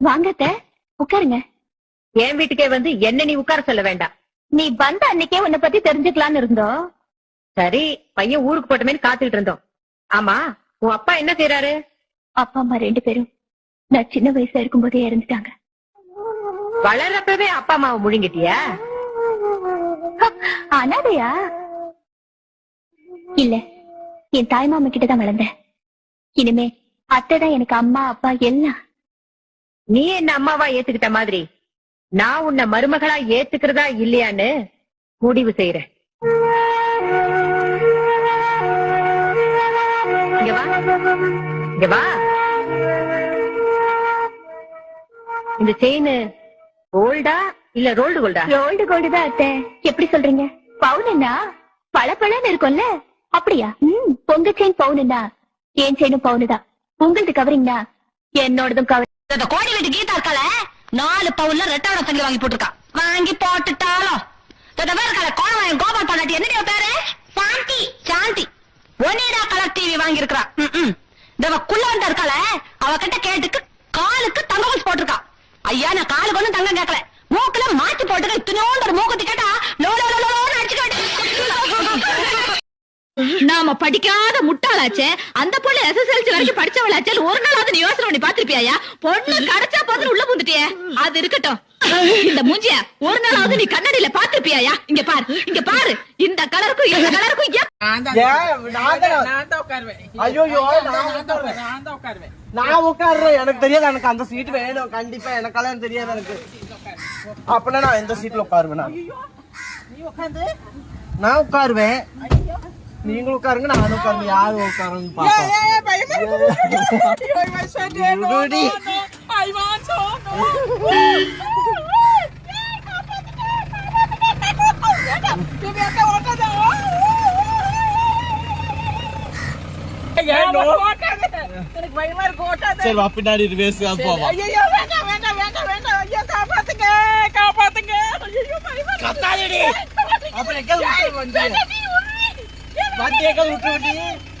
வாங்க அத்தை உட்காருங்க. என் வீட்டுக்கே வந்து என்ன நீ உட்கார சொல்ல வேண்டாம். நீ வந்த அன்னைக்கே உன்னை பத்தி தெரிஞ்சுக்கலாம்னு இருந்தோம். சரி பையன் ஊருக்கு போட்டமேனு காத்துக்கிட்டு இருந்தோம். ஆமா உன் அப்பா என்ன செய்யறாரு அப்பா அம்மா ரெண்டு பேரும் நான் சின்ன வயசா இருக்கும்போதே இறந்துட்டாங்க. வளர்றப்பவே அப்பா அம்மாவை முழுங்கிட்டியா? அனாதையா? இல்ல என் தாய் மாமா கிட்டதான் வளர்ந்தேன். இனிமே அத்தை தான் எனக்கு அம்மா அப்பா எல்லாம். நீ என்ன அம்மாவா ஏத்துக்கிட்ட மாதிரி? நான் உன்னை மருமகளா ஏத்துக்கிறதா இல்லையான்னு முடிவு செய்யறேன் இந்த செயின் கோல்டா இல்ல ரோல்டு கோல்டா? ரோல்டு கோல்டு தான் அத்தை. எப்படி சொல்றீங்க? பவுனுன்னா பழன்னு இருக்கும்ல? அப்படியா? உம் பொங்க செயின் பவுனுன்னா என் செயினும் பவுனு தான் உங்களது கவரிங்னா என்னோடதும் கவர் இந்த கோடி வீட்டு கீதா இருக்கல நாலு பவுன்ல ரெட்டாவோட தங்கி வாங்கி போட்டிருக்கா. வாங்கி போட்டுட்டாலும். இருக்கல கோணவாயன் கோபால் பாலாட்டி என்ன பேரு? Shanthi. Shanthi. Onida colour TV வாங்கி இருக்கிறா இந்த குள்ள வந்த இருக்கல அவகிட்ட கேட்டுக்கு காலுக்கு தங்க ஊசி போட்டிருக்கா. ஐயா நான் காலுக்கு ஒண்ணும் தங்கம் கேட்கல. மூக்குல மாத்தி போட்டுக்க இத்தனோண்டு ஒரு மூக்குத்தி கேட்டா லோ லோ லோ லோன்னு நாம படிக்காத முட்டாளாச்சே அந்த பொண்ணு எஸ்எஸ்எல்சி வரைக்கும் படிச்சவளாச்சே ஒரு நாளாவது நீ யோசனை பண்ணி பாத்திருப்பியா பொண்ணு கிடைச்சா போதுன்னு உள்ள புந்துட்டியே. அது இருக்கட்டும். இந்த மூஞ்சிய ஒரு நாளாவது நீ கண்ணாடியில பாத்திருப்பியா இங்க பாரு இங்க பாரு. இந்த கலருக்கும் இந்த கலருக்கும் நான் உட்காடுறேன் எனக்கு தெரியாது எனக்கு அந்த சீட் வேணும். கண்டிப்பா எனக்கெல்லாம் தெரியாது எனக்கு. அப்படின்னா நான் எந்த சீட்ல உட்காருவேன் நான். உட்காருவேன். நீங்களும் உட்காருங்க நானும் உட்காருங்க யாரு ஓட்டாத சரி வா பின்னாடி போவோம் காப்பாத்துங்க காப்பாத்துங்க. அப்புறம் बात देकर उठी उठी